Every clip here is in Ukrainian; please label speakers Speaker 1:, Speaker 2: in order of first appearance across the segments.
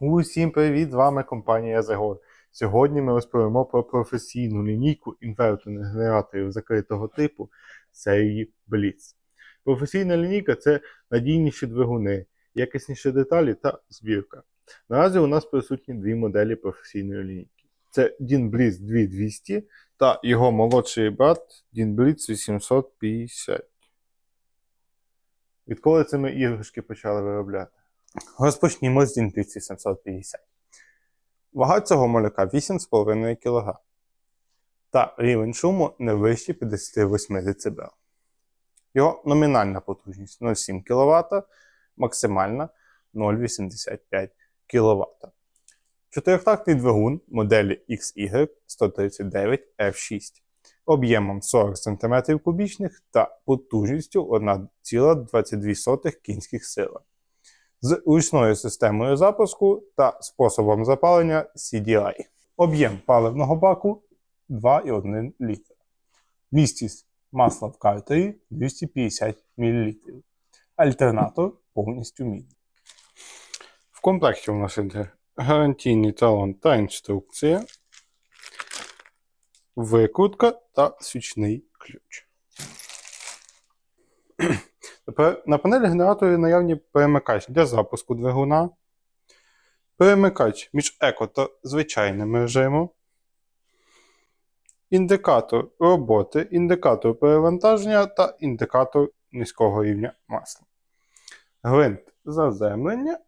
Speaker 1: Усім привіт! З вами компанія Zegor. Сьогодні ми розповімо про професійну лінійку інверторних генераторів закритого типу серії Blitz. Професійна лінійка це надійніші двигуни, якісніші деталі та збірка. Наразі у нас присутні дві моделі професійної лінійки. Це DIN Blitz 2200 та його молодший брат DIN Blitz 850. Відколи це ми іграшки почали виробляти? Розпочнімо з Blitz 750. Вага цього малюка 8,5 кг. Та рівень шуму не вищий 58 дБ. Його номінальна потужність 0,7 кВт, максимальна 0,85 кВт. Чотирьохтактний двигун моделі XY139F6 об'ємом 40 см кубічних та потужністю 1,22 кінських сили з ручною системою запуску та способом запалення CDI. Об'єм паливного баку 2,1 літр. Містість масла в картері 250 мл. Альтернатор повністю мідний. В комплекті у нас іде гарантійний талон та інструкція, викрутка та свічний ключ. На панелі генераторів наявні перемикач для запуску двигуна, перемикач між еко та звичайним режимом, індикатор роботи, індикатор перевантаження та індикатор низького рівня масла, гвинт заземлення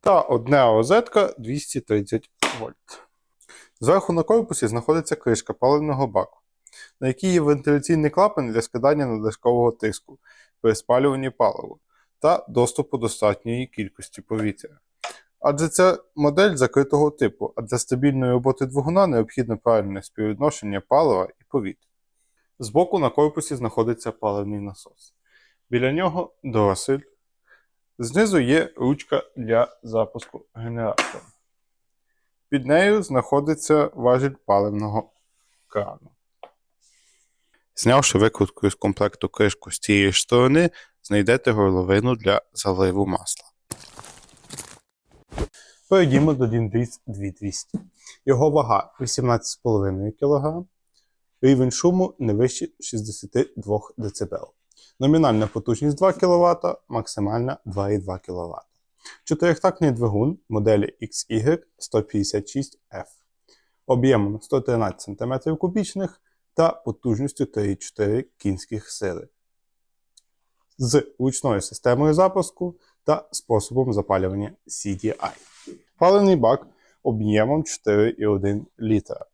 Speaker 1: та одна розетка 230 вольт. Зверху на корпусі знаходиться кришка паливного баку на якій є вентиляційний клапан для скидання надлишкового тиску при спалюванні палива та доступу достатньої кількості повітря. Адже це модель закритого типу, а для стабільної роботи двигуна необхідно правильне співвідношення палива і повітря. Збоку на корпусі знаходиться паливний насос. Біля нього доросель. Знизу є ручка для запуску генератора. Під нею знаходиться важіль паливного крану. Знявши викрутку з комплекту кришку з цієї сторони, знайдете горловину для заливу масла. Перейдімо до Діндиць 2200. Його вага 18,5 кг, рівень шуму не вище 62 дБ. Номінальна потужність 2 кВт, максимальна 2,2 кВт. Чотирьохтактний двигун моделі XY156F об'ємом 113 см кубічних та потужністю 3,4 кінських сили з ручною системою запуску та способом запалювання CDI. Паливний бак об'ємом 4,1 літра.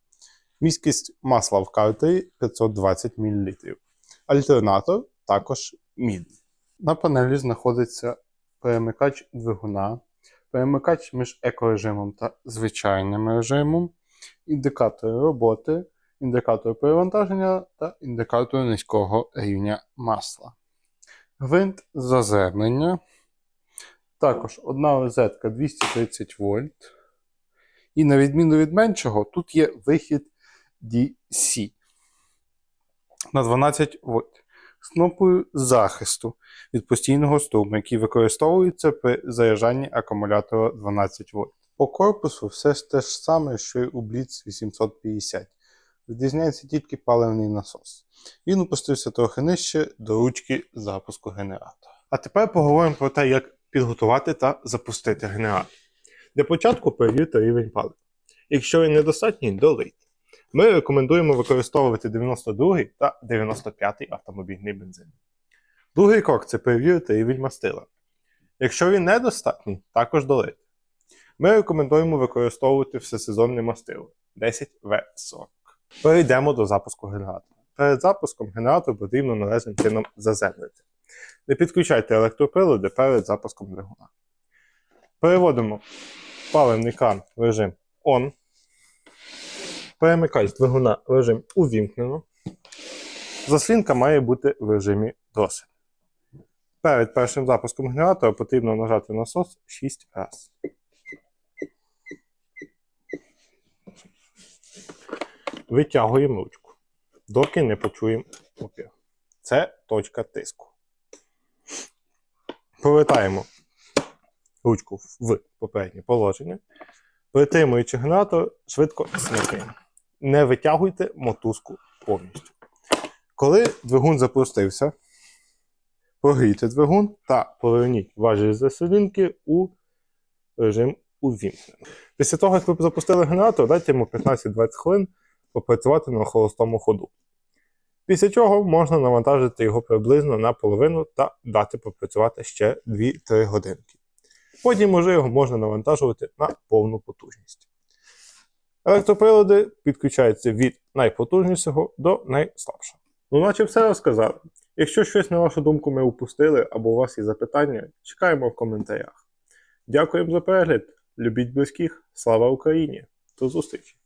Speaker 1: Міськість масла в картері 520 мл. Альтернатор також мідний. На панелі знаходиться перемикач двигуна, перемикач між екорежимом та звичайним режимом, індикатори роботи індикатор перевантаження та індикатор низького рівня масла. Гвинт заземлення. Також одна розетка 230 вольт. І на відміну від меншого, тут є вихід DC на 12 вольт з кнопкою захисту від постійного струму, який використовується при заряджанні акумулятора 12 вольт. По корпусу все те ж саме, що й у Blitz 850 відрізняється тільки паливний насос. Він опустився трохи нижче до ручки запуску генератора. А тепер поговоримо про те, як підготувати та запустити генератор. Для початку перевірте рівень палива. Якщо він недостатній, долийте. Ми рекомендуємо використовувати 92 та 95 автомобільний бензин. Другий крок це перевірити рівень мастила. Якщо він недостатній, також долити. Ми рекомендуємо використовувати всесезонне мастило 10В40. Перейдемо до запуску генератора. Перед запуском генератор потрібно належним чином заземлити. Не підключайте електроприлади перед запуском двигуна. Переводимо паливний кран в режим ON. Перемикач двигуна в режим увімкнено. Заслінка має бути в режимі досить. Перед першим запуском генератора потрібно нажати насос 6 разів. Витягуємо ручку, доки не почуємо опір. Це точка тиску. Повертаємо
Speaker 2: ручку в попереднє положення. Притримуючи генератор, швидко смикаємо. Не витягуйте мотузку повністю. Коли двигун запустився, прогрійте двигун та поверніть важіль заселінки у режим увімкнено. Після того, як ви запустили генератор, дайте йому 15-20 хвилин попрацювати на холостому ходу. Після чого можна навантажити його приблизно на половину та дати попрацювати ще 2-3 годинки. Потім уже його можна навантажувати на повну потужність. Електроприлади підключаються від найпотужнішого до найслабшого. Ну, наче все розказали. Якщо щось, на вашу думку, ми упустили або у вас є запитання, чекаємо в коментарях. Дякуємо за перегляд. Любіть близьких. Слава Україні! До зустрічі!